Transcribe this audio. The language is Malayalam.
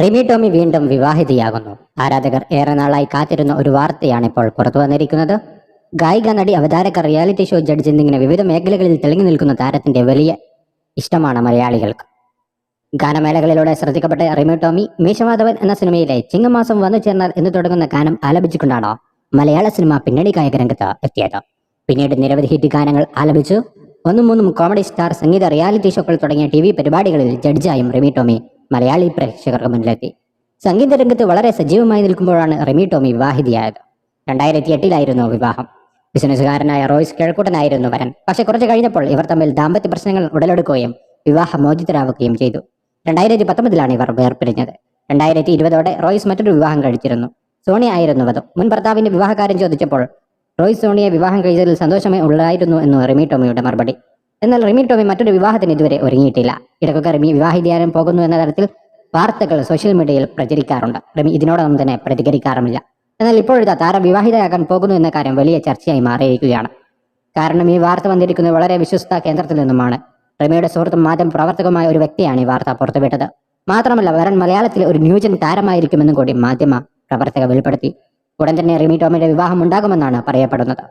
റിമി ടോമി വീണ്ടും വിവാഹിതയാകുന്നു. ആരാധകർ ഏറെ നാളായി കാത്തിരുന്ന ഒരു വാർത്തയാണ് ഇപ്പോൾ പുറത്തു വന്നിരിക്കുന്നത്. ഗായിക നടി അവതാരക റിയാലിറ്റി ഷോ ജഡ്ജ് എന്നിങ്ങനെ വിവിധ മേഖലകളിൽ തിളങ്ങി നിൽക്കുന്ന താരത്തിന്റെ വലിയ ഇഷ്ടമാണ് മലയാളികൾക്ക്. ഗാനമേളകളിലൂടെ ശ്രദ്ധിക്കപ്പെട്ട റിമി ടോമി മീശമാധവൻ എന്ന സിനിമയിലെ ചിങ്ങമാസം വന്നു ചേർന്നാൽ എന്ന് തുടങ്ങുന്ന ഗാനം ആലപിച്ചുകൊണ്ടാണ് മലയാള സിനിമ പിന്നണി ഗായക രംഗത്ത് എത്തിയത്. പിന്നീട് നിരവധി ഹിറ്റ് ഗാനങ്ങൾ ആലപിച്ചു. ഒന്നും മൂന്നും കോമഡി സ്റ്റാർ സംഗീത റിയാലിറ്റി ഷോകൾ തുടങ്ങിയ ടി വി പരിപാടികളിൽ ജഡ്ജായും റിമി ടോമി മലയാളി പ്രേക്ഷകർക്ക് മുന്നിലെത്തി. സംഗീത രംഗത്ത് വളരെ സജീവമായി നിൽക്കുമ്പോഴാണ് റെമി ടോമി വിവാഹിതയായത്. രണ്ടായിരത്തി എട്ടിലായിരുന്നു വിവാഹം. ബിസിനസ്സുകാരനായ റോയ്സ് കിഴക്കൂട്ടനായിരുന്നു വരൻ. പക്ഷെ കുറച്ച് കഴിഞ്ഞപ്പോൾ ഇവർ തമ്മിൽ ദാമ്പത്യ പ്രശ്നങ്ങൾ ഉടലെടുക്കുകയും വിവാഹമോചിതരാവുകയും ചെയ്തു. രണ്ടായിരത്തി പത്തൊമ്പതിലാണ് ഇവർ വേർപിരിഞ്ഞത്. രണ്ടായിരത്തി ഇരുപതോടെ റോയ്സ് മറ്റൊരു വിവാഹം കഴിച്ചിരുന്നു. സോണിയ ആയിരുന്നു അത് മുൻ ഭർത്താവിന്റെ വിവാഹകാര്യം ചോദിച്ചപ്പോൾ റോയ്സ് സോണിയെ വിവാഹം കഴിച്ചതിൽ സന്തോഷമേ ഉള്ളായിരുന്നു എന്ന് റിമി ടോമിയുടെ മറുപടി. എന്നാൽ റിമി ടോമി മറ്റൊരു വിവാഹത്തിന് ഇതുവരെ ഒരുങ്ങിയിട്ടില്ല. ഇടക്കൊക്കെ റിമി വിവാഹിതയാകാൻ പോകുന്നു എന്ന തരത്തിൽ വാർത്തകൾ സോഷ്യൽ മീഡിയയിൽ പ്രചരിക്കാറുണ്ട്. റിമി ഇതിനോടൊന്നും തന്നെ പ്രതികരിക്കാറുമില്ല. എന്നാൽ ഇപ്പോഴത്തെ താരം വിവാഹിതയാകാൻ പോകുന്നു എന്ന കാര്യം വലിയ ചർച്ചയായി മാറിയിരിക്കുകയാണ്. കാരണം ഈ വാർത്ത വന്നിരിക്കുന്നത് വളരെ വിശ്വസ്ത കേന്ദ്രത്തിൽ നിന്നുമാണ്. റിമിയുടെ സുഹൃത്തും മാധ്യമ പ്രവർത്തകമായ ഒരു വ്യക്തിയാണ് ഈ വാർത്ത പുറത്തുവിട്ടത്. മാത്രമല്ല വരൻ മലയാളത്തിലെ ഒരു ന്യൂജൻ താരമായിരിക്കുമെന്നും കൂടി മാധ്യമ പ്രവർത്തക വെളിപ്പെടുത്തി. ഉടൻ തന്നെ റിമി ടോമിയുടെ വിവാഹം ഉണ്ടാകുമെന്നാണ് പറയപ്പെടുന്നത്.